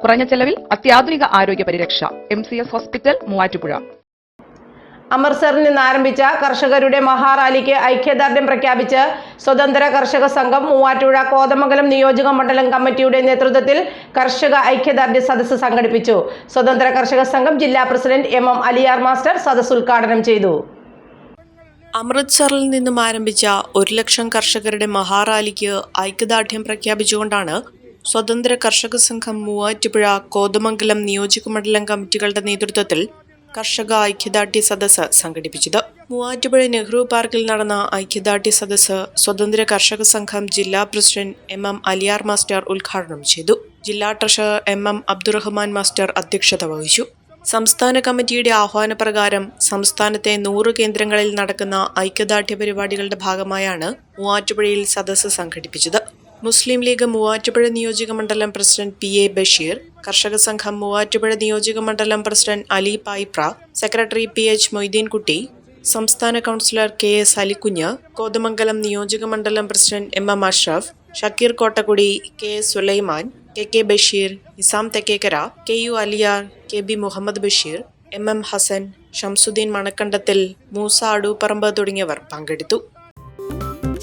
കുറഞ്ഞ ചെലവിൽ അത്യാധുനിക ആരോഗ്യ പരിരക്ഷ. M C S hospital Muvattupuzha. അമൃത്സറിൽ നിന്ന് ആരംഭിച്ച കർഷകരുടെ മഹാറാലിക്ക് ഐക്യദാർഢ്യം പ്രഖ്യാപിച്ച് സ്വതന്ത്ര കർഷക സംഘം മൂവാറ്റുപുഴ കോതമംഗലം നിയോജക മണ്ഡലം കമ്മിറ്റിയുടെ നേതൃത്വത്തിൽ കർഷക ഐക്യദാർഢ്യ സദസ്സ് സംഘടിപ്പിച്ചു. സ്വതന്ത്ര കർഷക സംഘം ജില്ലാ president M M Aliyar master സദസ്സ് ഉദ്ഘാടനം ചെയ്തു. അമൃത്സറിൽ നിന്നും ആരംഭിച്ച ഒരു ലക്ഷം കർഷകരുടെ മഹാറാലിക്ക് ഐക്യദാർഢ്യം പ്രഖ്യാപിച്ചുകൊണ്ടാണ് സ്വതന്ത്ര കർഷക സംഘം മൂവാറ്റുപുഴ കോതമംഗലം നിയോജക മണ്ഡലം കമ്മിറ്റികളുടെ നേതൃത്വത്തിൽ കർഷക ഐക്യദാർഢ്യ സദസ് സംഘടിപ്പിച്ചത്. മൂവാറ്റുപുഴ നെഹ്റു പാർക്കിൽ നടന്ന ഐക്യദാർഢ്യ സദസ് സ്വതന്ത്ര കർഷക സംഘം ജില്ലാ president M M Aliyar master ഉദ്ഘാടനം ചെയ്തു. ജില്ലാ treasurer M M Abdurahman master അധ്യക്ഷത വഹിച്ചു. സംസ്ഥാന കമ്മിറ്റിയുടെ ആഹ്വാനപ്രകാരം സംസ്ഥാനത്തെ നൂറ് കേന്ദ്രങ്ങളിൽ നടക്കുന്ന ഐക്യദാർഢ്യ പരിപാടികളുടെ ഭാഗമായാണ് മൂവാറ്റുപുഴയിൽ സദസ് സംഘടിപ്പിച്ചത്. മുസ്ലിം ലീഗ് മൂവാറ്റുപുഴ നിയോജക മണ്ഡലം പ്രസിഡന്റ് പി എ ബഷീർ കർഷക സംഘം മൂവാറ്റുപുഴ നിയോജക മണ്ഡലം president Ali Payipra secretary P H Moideenkutty സംസ്ഥാന councillor K S Alikunju Kothamangalam നിയോജക മണ്ഡലം president M M Ashraf Shakeer Kottakkudi K S Sulaiman K K Basheer Nizam Thekkekkara K U Aliyar K B Muhammad Basheer M M Hassan Shamsuddin മണക്കണ്ടത്തിൽ Moosa Adooparambu തുടങ്ങിയവർ പങ്കെടുത്തു.